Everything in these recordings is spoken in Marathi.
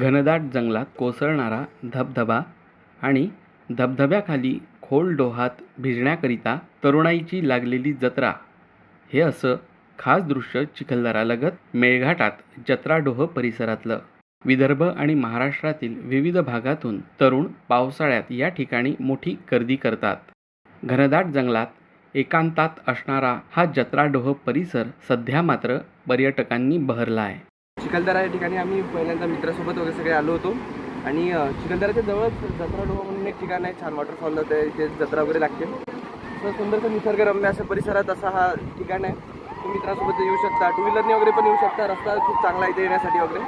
घनदाट जंगलात कोसळणारा धबधबा आणि धबधब्याखाली खोल डोहात भिजण्याकरिता तरुणाईची लागलेली जत्रा. हे असं खास दृश्य चिखलदरालगत मेळघाटात जत्राडोह परिसरातलं. विदर्भ आणि महाराष्ट्रातील विविध भागातून तरुण पावसाळ्यात या ठिकाणी मोठी गर्दी करतात. घनदाट जंगलात एकांतात असणारा हा जत्राडोह परिसर सध्या मात्र पर्यटकांनी बहरला आहे. चिखलदरा या ठिकाणी आम्ही पहिल्यांदा मित्रासोबत वगैरे सगळे आलो होतो. आणि चिखलदराच्या जवळच जत्रा डोहा म्हणून एक ठिकाण आहे छान वॉटरफॉल आहे इथे जत्रा वगैरे लागते. तर सुंदरसं निसर्गरम्य अशा परिसरात असा हा ठिकाण आहे. तुम्ही मित्रासोबत येऊ शकता टू व्हीलरने वगैरे पण येऊ शकता रस्ता खूप चांगला इथे येण्यासाठी वगैरे.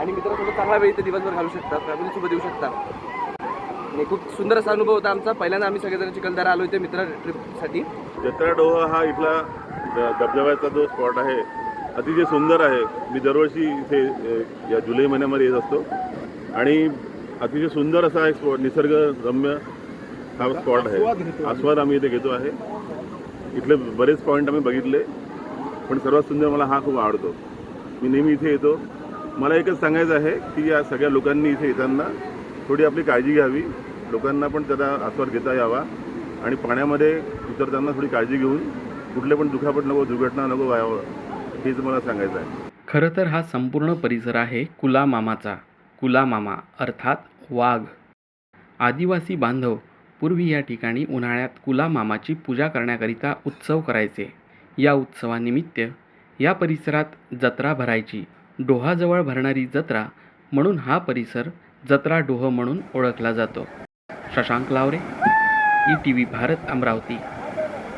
आणि मित्रासोबत चांगला वेळ इथे दिवसभर घालू शकता फॅमिलीसोबत येऊ शकता. आणि खूप सुंदर असा अनुभव होता आमचा. पहिल्यांदा आम्ही सगळेजण चिखलदरा आलो इथे मित्र ट्रिपसाठी जत्रा डोहा हा इथला धबधब्याचा जो स्पॉट आहे अतिशय सुंदर आहे. मी दरवर्षी इथे या जुलै महिन्यामध्ये येत असतो. आणि अतिशय सुंदर असा एक स्पॉट निसर्गरम्य हा स्पॉट आहे. आस्वाद आम्ही. इथे घेतो आहे. इथले बरेच पॉईंट आम्ही बघितले. पण सर्वात सुंदर मला हा खूप आवडतो. मी नेहमी इथे येतो. मला एकच सांगायचं आहे की या सगळ्या लोकांनी इथे येताना थोडी आपली काळजी घ्यावी. लोकांना पण त्याचा आस्वाद घेता यावा. आणि पाण्यामध्ये उतरताना थोडी काळजी घेऊन कुठले पण दुखापत नको दुर्घटना नको व्हावं. हेच मला सांगायचं आहे. खरं तर हा संपूर्ण परिसर आहे कुलामामाचा. कुलामामा अर्थात वाघ. आदिवासी बांधव पूर्वी या ठिकाणी उन्हाळ्यात कुलामामाची पूजा करण्याकरिता उत्सव करायचे. या उत्सवानिमित्त या परिसरात जत्रा भरायची. डोहाजवळ भरणारी जत्रा म्हणून हा परिसर जत्रा डोह म्हणून ओळखला जातो. Shashank Lavre E T V Bharat Amravati.